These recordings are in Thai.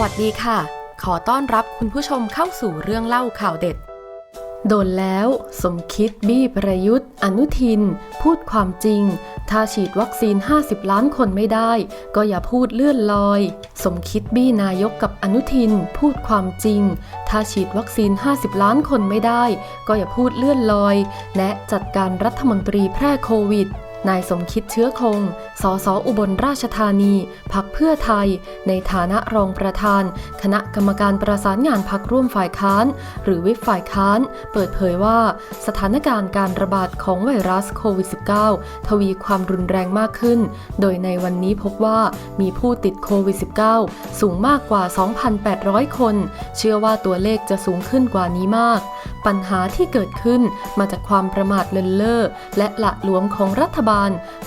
วัสดีค่ะ ขอต้อนรับคุณผู้ชมเข้าสู่เรื่องเล่าข่าวเด็ด โดนแล้ว สมคิดบี้ประยุทธ์ อนุทิน พูดความจริง ถ้าฉีดวัคซีน 50 ล้านคนไม่ได้ ก็อย่าพูดเลื่อนลอย สมคิดบี้นายกกับอนุทิน พูดความจริง ถ้าฉีดวัคซีน 50 ล้านคนไม่ได้ ก็อย่าพูดเลื่อนลอยแนะจัดการรัฐมนตรีแพร่โควิด นายสมคิดเชื้อคง สสอุบลราชธานี พักเพื่อไทย ในฐานะรองประธาน คณะกรรมการประสานงานพักร่วมฝ่ายค้าน หรือวิปฝ่ายค้าน เปิดเผยว่า สถานการณ์การระบาดของไวรัสโควิด -19 ทวีความรุนแรงมากขึ้น โดยในวันนี้พบว่ามีผู้ติดโควิด -19 สูงมากกว่า 2,800 คน เชื่อว่าตัวเลขจะสูงขึ้นกว่านี้มาก ปัญหาที่เกิดขึ้นมาจากความประมาทเลินเล่อและละหลวมของรัฐบาล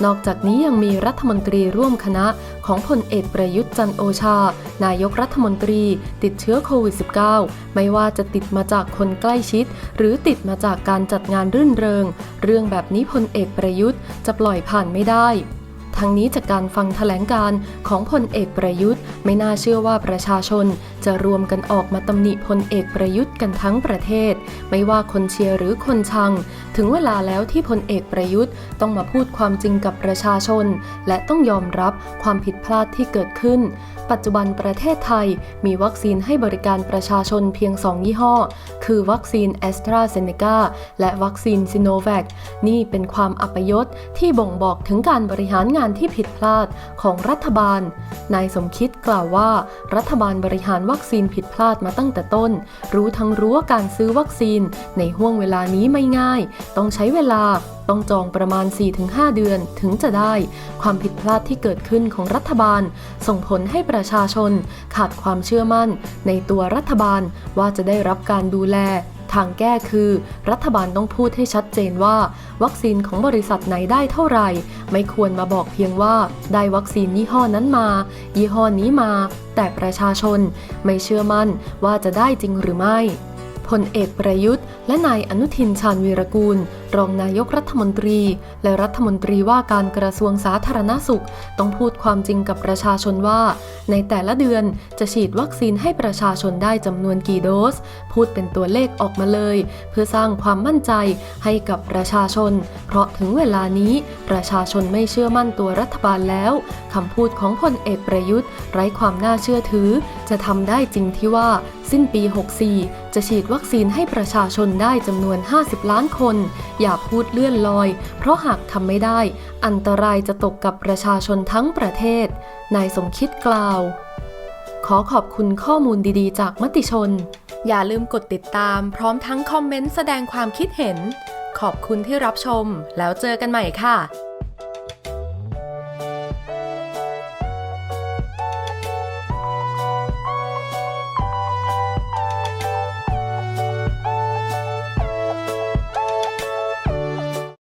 นอกจากนี้ยังมีรัฐมนตรีร่วมคณะของพลเอกประยุทธ์จันโอชา นายกรัฐมนตรีติดเชื้อโควิด -19 ไม่ว่าจะติดมาจากคนใกล้ชิด หรือติดมาจากการจัดงานรื่นเริง เรื่องแบบนี้พลเอกประยุทธ์จะปล่อยผ่านไม่ได้ ทั้งนี้จากการฟังแถลงการ์ของพลเอกประยุทธ์ ไม่น่าเชื่อว่าประชาชน จะรวมกันออกมาตำหนิพลเอกประยุทธ์กันทั้งประเทศ ไม่ว่าคนเชียร์หรือคนชัง ถึงเวลาแล้วที่พลเอกประยุทธ์ต้องมาพูดความจริงกับประชาชน และต้องยอมรับความผิดพลาดที่เกิดขึ้น ปัจจุบันประเทศไทยมีวัคซีนให้บริการประชาชนเพียง 2 ยี่ห้อ คือวัคซีนแอสตราเซเนกาและวัคซีนซิโนแวคนี่เป็นความอัปยศที่บ่งบอกถึงการบริหารงานที่ผิดพลาดของรัฐบาล นายสมคิดกล่าวว่า รัฐบาลบริหารวัคซีนผิดพลาดมาตั้งแต่ต้น รู้ทั้งรู้ว่าการซื้อวัคซีนในห่วงเวลานี้ไม่ง่าย ต้องใช้เวลาต้องจองประมาณ 4-5 เดือนถึงจะได้ ความผิดพลาดที่เกิดขึ้นของรัฐบาล ส่งผลให้ประชาชน ขาดความเชื่อมั่น ในตัวรัฐบาลว่าจะได้รับการดูแลางแก้คือ รัฐบาลต้องพูดให้ชัดเจนว่า วัคซีนของบริษัทไหนได้เท่าไหร่ ไม่ควรมาบอกเพียงว่า ได้วัคซีนยี่ห้อนั้นมา ยี่ห้อนี้มา แต่ประชาชน ไม่เชื่อมั่นว่าจะได้จริงหรือไม่พลเอกประยุทธ์และนายอนุทินชาญวีรกูลรองนายกรัฐมนตรี และรัฐมนตรีว่าการกระทรวงสาธารณสุข ต้องพูดความจริงกับประชาชนว่า ในแต่ละเดือนจะฉีดวัคซีนให้ประชาชนได้จำนวนกี่โดส พูดเป็นตัวเลขออกมาเลย เพื่อสร้างความมั่นใจให้กับประชาชน เพราะถึงเวลานี้ประชาชนไม่เชื่อมั่นตัวรัฐบาลแล้วคำพูดของพลเอกประยุทธ์ ไร้ความน่าเชื่อถือ จะทำได้จริงที่ว่าสิ้นปี 64 จะฉีดวัคซีนให้ประชาชนได้จำนวน 50 ล้านคนอย่าพูดเลื่อนลอย เพราะหากทำไม่ได้ อันตรายจะตกกับประชาชนทั้งประเทศ นายสมคิดกล่าว ขอขอบคุณข้อมูลดีๆ จากมติชน อย่าลืมกดติดตาม พร้อมทั้งคอมเมนต์แสดงความคิดเห็น ขอบคุณที่รับชม แล้วเจอกันใหม่ค่ะ